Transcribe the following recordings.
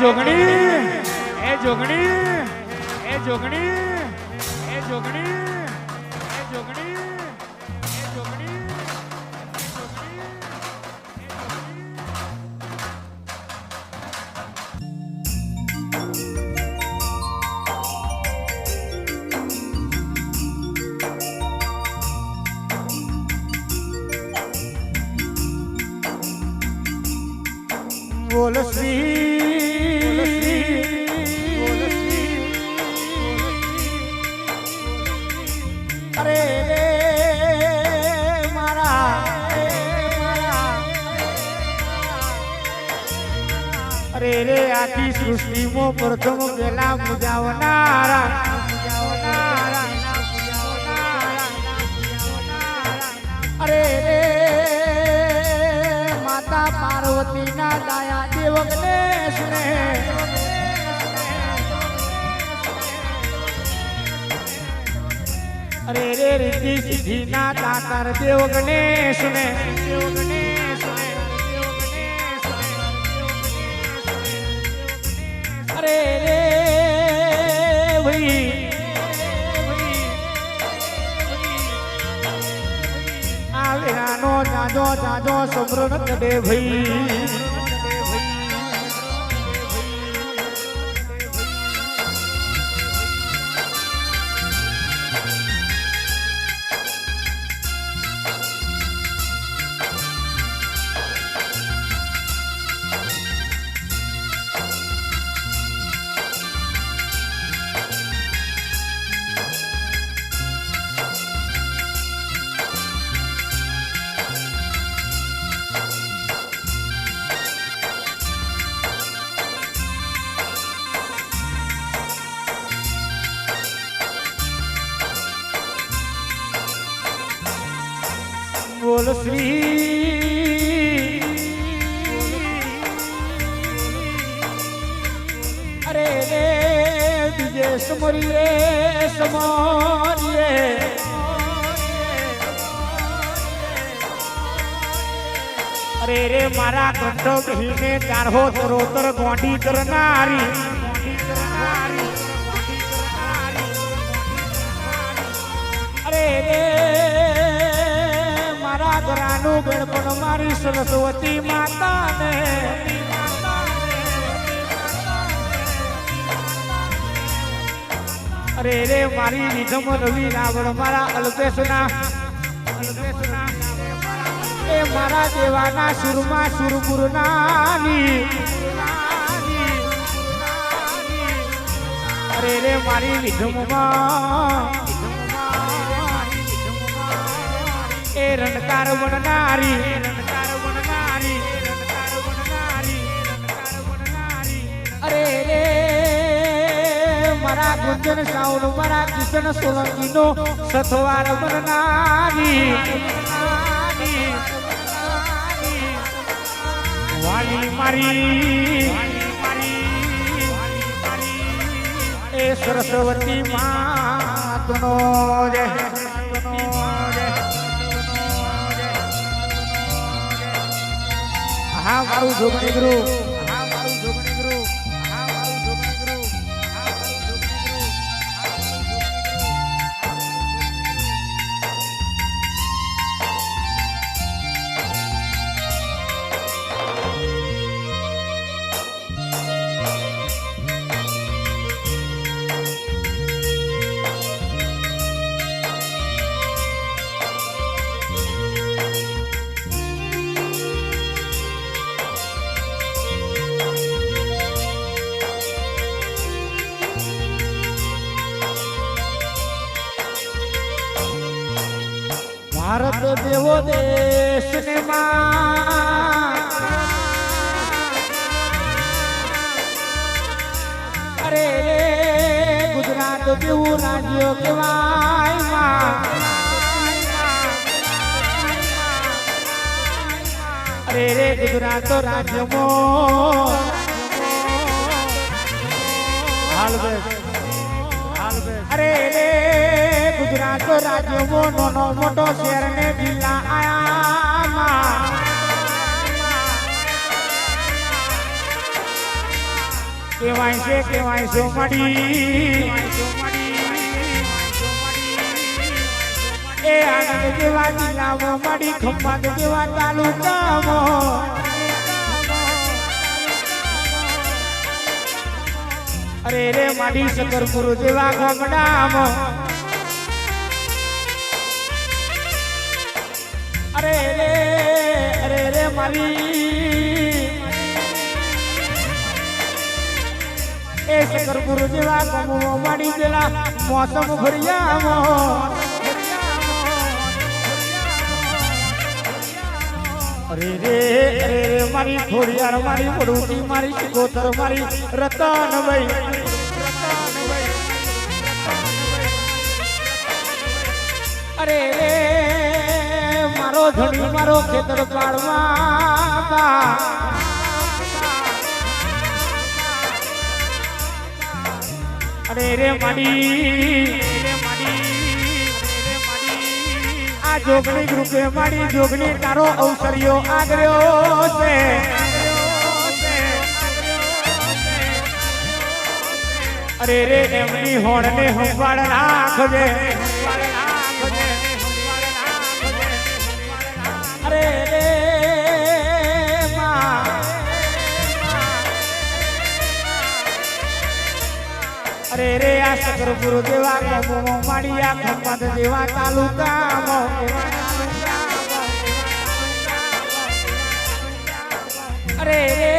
જોગણી એ જોગણી એ જોગણી એ જોગણી શ્રી અરે અરે રે આખી સૃષ્ટિમાં પ્રથમ પેલા મુજાવનારા અરે રે રીતિ સિદ્ધિના દાતાર દેવ ગણેશ ને દેવ ગણેશ અરે રે ભાઈ. આવે નાનો જાજો જાજો સમૃદ્ધ કડે ભાઈ. બોલ શ્રી અરે રે, બીજે સમરીએ સમરીએ. અરે રે, મારા કંઠો કહીને ચારહો તરોતર ગોંડી કરનારી. અરે રે ઘરાનું ગણપણ મારી સરસ્વતી માતાને. અરે રે, મારી નિધમ રવિ રાવણ, મારા અલ્પેશના. એ મારા દેવાના સુરમાં સુરપુરનાની. અરે રે, મારી નિધમમાં એ રણકાર બનનારી રણકાર બનનારી રણકાર બનનારી રણકાર બનનારી અરે રે, મારા ગુંજન સાઉન, મારા કિશન સોલંકી નો સથવાર બનનારી વાલી મારી. એ સરસ્વતી માતનો જય. હા મારું જોગણી ગુરુ. દેવો દેશ ને અરે ગુજરાત કેવું રાજ્ય કેવાય અરે રે, ગુજરાત રાજ્યમાં. હાલ બેસ. હાલ બેસ. અરે ગુજરાત રાજ્યમાં નાનો મોટો શહેર ને જિલ્લા આયામાં. કેવાય છે કેવાય છો મડી એ આનંદ જેવા જિલ્લામાં મડી ખંભાત જેવા તાલુકામાં. અરે રે માડી શકરપુર જેવા ગામડામાં. અરે રે અરે રે મારી. એ શકરપુર જેવા કમો માડી ગયેલા, મોસમ ભર્યામાં અરે રે અરે રે મારી થોડિયાર, મારી વડુટી, મારી શિકોતર, મારી રતનભાઈ અરે રે મારો ધણી મારો ખેતર પાડવા અરે રે માડી, આ જોગણી ગ્રુપે માડી જોગણી તારો અવસર્યો આગર્યો છે. અરે રે એમની હોણને સંભાળ રાખજે. રે આ શકરપુર દેવા ગામો માડિયા ખંભાત દેવા તાલુકામાં. અરે રે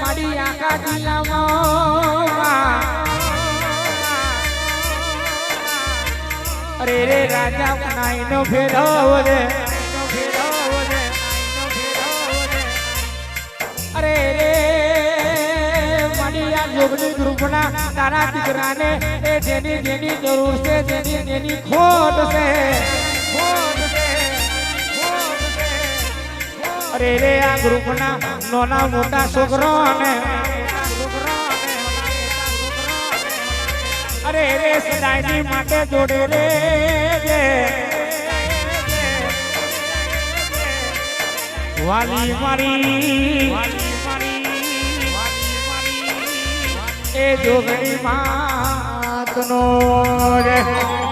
માડી આખા જિલ્લામાં. અરે રે, રાજા નાઈનો ફેરવ રે. જોગની ગ્રુપના તારા દીકરાને એ જેની જેની જરૂર છે, જેની જેની ખોટ છે. અરે રે, આ ગ્રુપના નાના મોટા છોકરાને. અરે રે, સદાયની માટે જોડે રે વાલી મારી એ જોગણી માતનો રે